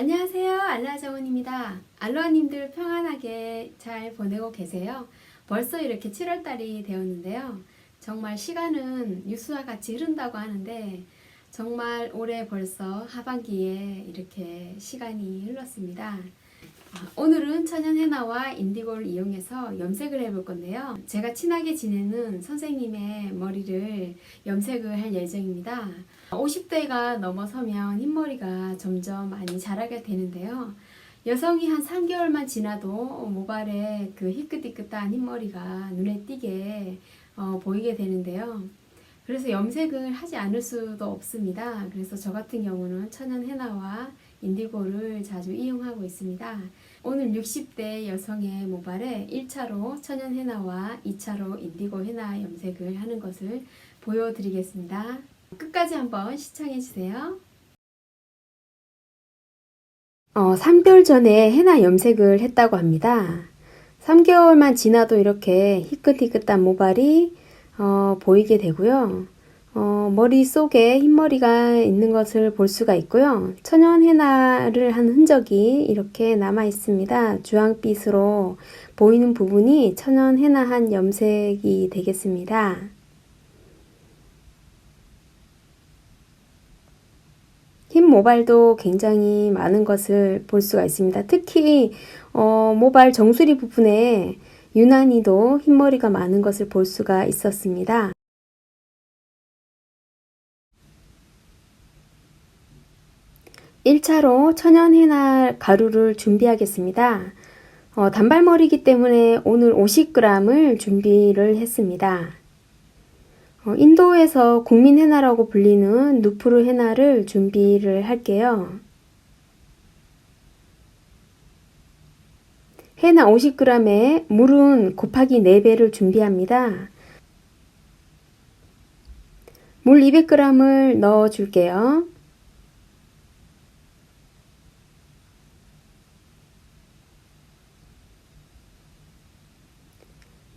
안녕하세요. 알라정원입니다. 알로아님들 평안하게 잘 보내고 계세요. 벌써 이렇게 7월달이 되었는데요. 정말 시간은 유수와 같이 흐른다고 하는데 정말 올해 벌써 하반기에 이렇게 시간이 흘렀습니다. 아, 오늘은 천연 헤나와 인디고를 이용해서 염색을 해볼 건데요. 제가 친하게 지내는 선생님의 머리를 염색을 할 예정입니다. 50대가 넘어서면 흰머리가 점점 많이 자라게 되는데요. 여성이 한 3개월만 지나도 모발에 그 희끗희끗한 흰머리가 눈에 띄게 어, 보이게 되는데요. 그래서 염색을 하지 않을 수도 없습니다. 그래서 저 같은 경우는 천연 헤나와 인디고를 자주 이용하고 있습니다. 오늘 60대 여성의 모발에 1차로 천연 헤나와 2차로 인디고 헤나 염색을 하는 것을 보여드리겠습니다. 끝까지 한번 시청해주세요. 어, 3개월 전에 헤나 염색을 했다고 합니다. 3개월만 지나도 이렇게 희끗희끗한 모발이 어, 보이게 되고요. 어, 머릿속에 흰머리가 있는 것을 볼 수가 있고요. 천연 헤나를 한 흔적이 이렇게 남아 있습니다. 주황빛으로 보이는 부분이 천연 헤나한 염색이 되겠습니다. 흰 모발도 굉장히 많은 것을 볼 수가 있습니다. 특히 어, 모발 정수리 부분에 유난히도 흰머리가 많은 것을 볼 수가 있었습니다. 일차로 천연 헤나 가루를 준비하겠습니다. 어, 단발머리이기 때문에 오늘 50g을 준비를 했습니다. 어, 인도에서 국민 헤나라고 불리는 누프르 헤나를 준비를 할게요. 헤나 50g에 물은 곱하기 4배를 준비합니다. 물 200g을 넣어 줄게요.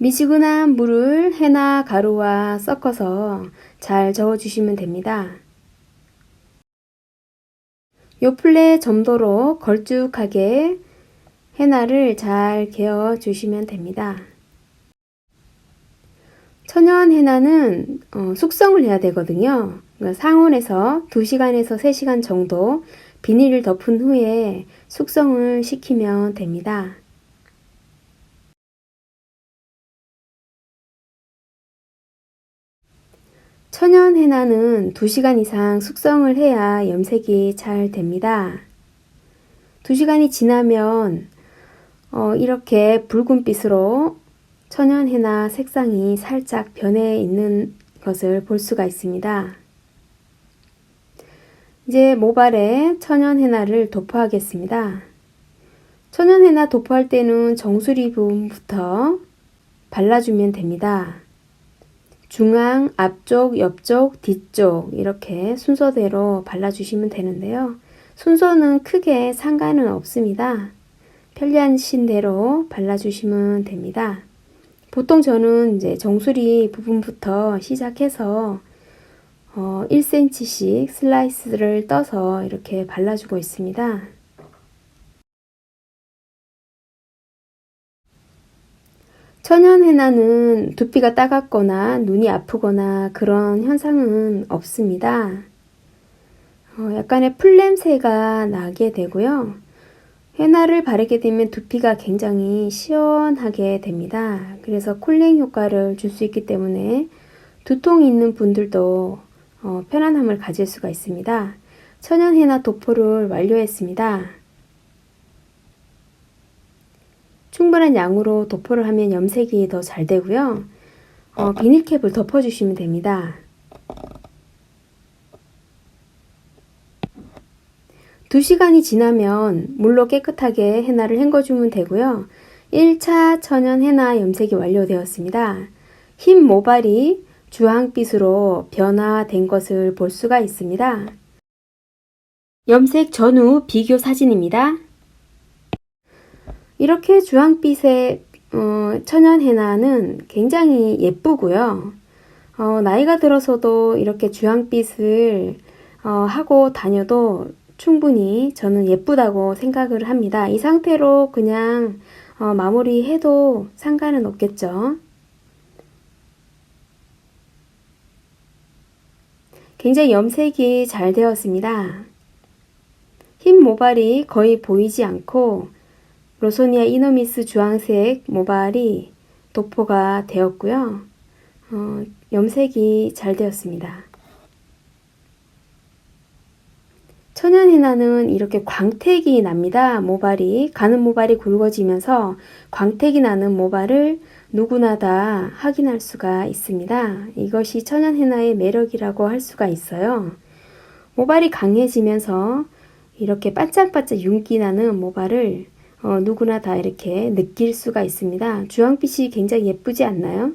미지근한 물을 헤나 가루와 섞어서 잘 저어주시면 됩니다. 요플레 점도로 걸쭉하게 헤나를 잘 개어 주시면 됩니다. 천연 헤나는 어, 숙성을 해야 되거든요. 그러니까 상온에서 2시간에서 3시간 정도 비닐을 덮은 후에 숙성을 시키면 됩니다. 천연 헤나는 2시간 이상 숙성을 해야 염색이 잘 됩니다. 2시간이 지나면 어, 이렇게 붉은빛으로 천연 헤나 색상이 살짝 변해 있는 것을 볼 수가 있습니다. 이제 모발에 천연 헤나를 도포하겠습니다. 천연 헤나 도포할 때는 정수리 부분부터 발라주면 됩니다. 중앙, 앞쪽, 옆쪽, 뒤쪽 이렇게 순서대로 발라주시면 되는데요. 순서는 크게 상관은 없습니다. 편리하신 대로 발라주시면 됩니다. 보통 저는 이제 정수리 부분부터 시작해서 어, 1cm씩 슬라이스를 떠서 이렇게 발라주고 있습니다. 천연 헤나는 두피가 따갑거나 눈이 아프거나 그런 현상은 없습니다. 어, 약간의 풀냄새가 나게 되고요. 헤나를 바르게 되면 두피가 굉장히 시원하게 됩니다. 그래서 쿨링 효과를 줄 수 있기 때문에 두통이 있는 분들도 어, 편안함을 가질 수가 있습니다. 천연 헤나 도포를 완료했습니다. 충분한 양으로 도포를 하면 염색이 더 잘 되고요. 어, 비닐캡을 덮어주시면 됩니다. 2시간이 지나면 물로 깨끗하게 헤나를 헹궈주면 되고요. 1차 천연 헤나 염색이 완료되었습니다. 흰 모발이 주황빛으로 변화된 것을 볼 수가 있습니다. 염색 전후 비교 사진입니다. 이렇게 주황빛의 어, 천연 헤나는 굉장히 예쁘고요. 어, 나이가 들어서도 이렇게 주황빛을 어, 하고 다녀도 충분히 저는 예쁘다고 생각을 합니다. 이 상태로 그냥 어, 마무리해도 상관은 없겠죠. 굉장히 염색이 잘 되었습니다. 흰 모발이 거의 보이지 않고 로소니아 이노미스 주황색 모발이 도포가 되었고요. 어, 염색이 잘 되었습니다. 천연 헤나는 이렇게 광택이 납니다. 모발이 가는 모발이 굵어지면서 광택이 나는 모발을 누구나 다 확인할 수가 있습니다. 이것이 천연 헤나의 매력이라고 할 수가 있어요. 모발이 강해지면서 이렇게 반짝반짝 윤기 나는 모발을 어, 누구나 다 이렇게 느낄 수가 있습니다. 주황빛이 굉장히 예쁘지 않나요?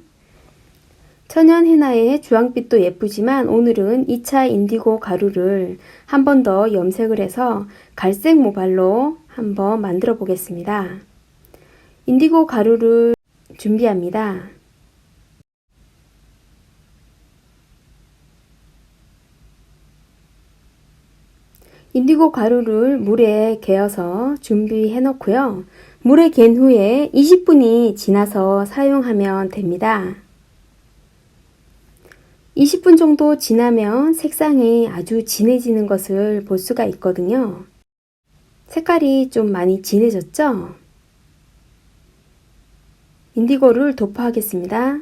천연 헤나의 주황빛도 예쁘지만 오늘은 2차 인디고 가루를 한 번 더 염색을 해서 갈색 모발로 한번 만들어 보겠습니다. 인디고 가루를 준비합니다. 인디고 가루를 물에 개어서 준비해 놓고요. 물에 갠 후에 20분이 지나서 사용하면 됩니다. 20분 정도 지나면 색상이 아주 진해지는 것을 볼 수가 있거든요. 색깔이 좀 많이 진해졌죠? 인디고를 도포하겠습니다.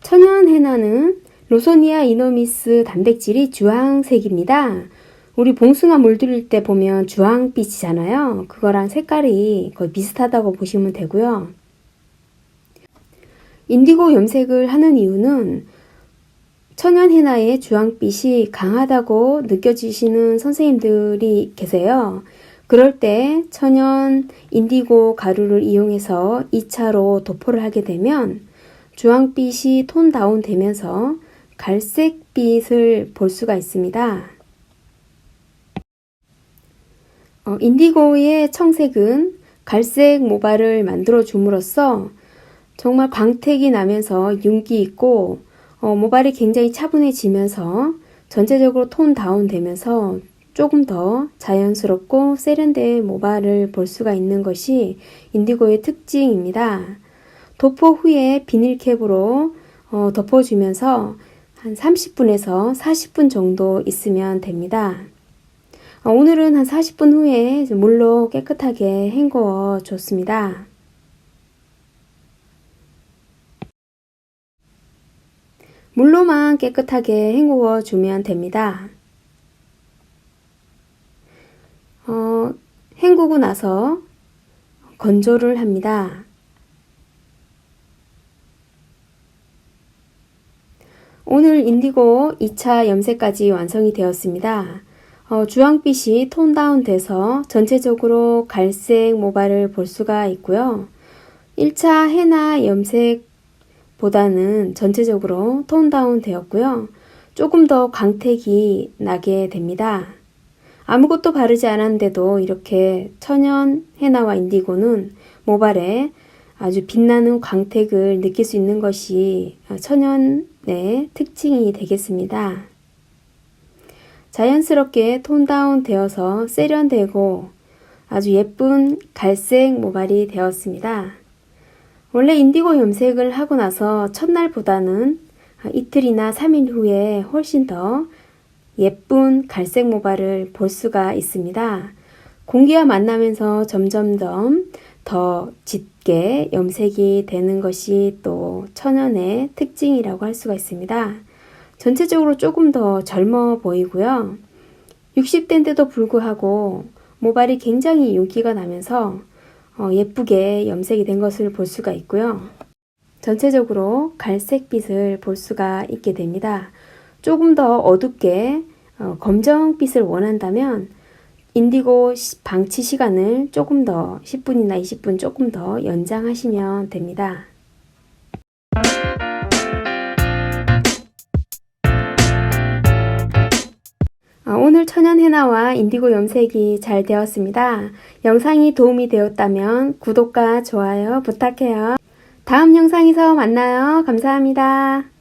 천연 헤나는 로소니아 이노미스 단백질이 주황색입니다. 우리 봉숭아 물들일 때 보면 주황빛이잖아요. 그거랑 색깔이 거의 비슷하다고 보시면 되고요. 인디고 염색을 하는 이유는 천연 헤나의 주황빛이 강하다고 느껴지시는 선생님들이 계세요. 그럴 때 천연 인디고 가루를 이용해서 2차로 도포를 하게 되면 주황빛이 톤 다운 되면서 갈색빛을 볼 수가 있습니다. 어, 인디고의 청색은 갈색 모발을 만들어 줌으로써 정말 광택이 나면서 윤기 있고 어, 모발이 굉장히 차분해지면서 전체적으로 톤 다운 되면서 조금 더 자연스럽고 세련된 모발을 볼 수가 있는 것이 인디고의 특징입니다. 도포 후에 비닐캡으로 어, 덮어주면서 한 30분에서 40분 정도 있으면 됩니다. 어, 오늘은 한 40분 후에 물로 깨끗하게 헹궈 줬습니다. 물로만 깨끗하게 헹구어 주면 됩니다. 어, 헹구고 나서 건조를 합니다. 오늘 인디고 2차 염색까지 완성이 되었습니다. 어, 주황빛이 톤 다운 돼서 전체적으로 갈색 모발을 볼 수가 있고요. 1차 헤나 염색보다는 전체적으로 톤 다운 되었고요. 조금 더 광택이 나게 됩니다. 아무것도 바르지 않았는데도 이렇게 천연 헤나와 인디고는 모발에 아주 빛나는 광택을 느낄 수 있는 것이 천연의 특징이 되겠습니다. 자연스럽게 톤다운 되어서 세련되고 아주 예쁜 갈색 모발이 되었습니다. 원래 인디고 염색을 하고 나서 첫날보다는 이틀이나 3일 후에 훨씬 더 예쁜 갈색 모발을 볼 수가 있습니다. 공기와 만나면서 점점점 더 짙게 염색이 되는 것이 또 천연의 특징이라고 할 수가 있습니다. 전체적으로 조금 더 젊어 보이고요. 60대인데도 불구하고 모발이 굉장히 윤기가 나면서 어, 예쁘게 염색이 된 것을 볼 수가 있고요. 전체적으로 갈색빛을 볼 수가 있게 됩니다. 조금 더 어둡게 어, 검정빛을 원한다면 인디고 방치 시간을 조금 더 10분이나 20분 조금 더 연장하시면 됩니다. 어, 오늘 천연 헤나와 인디고 염색이 잘 되었습니다. 영상이 도움이 되었다면 구독과 좋아요 부탁해요. 다음 영상에서 만나요. 감사합니다.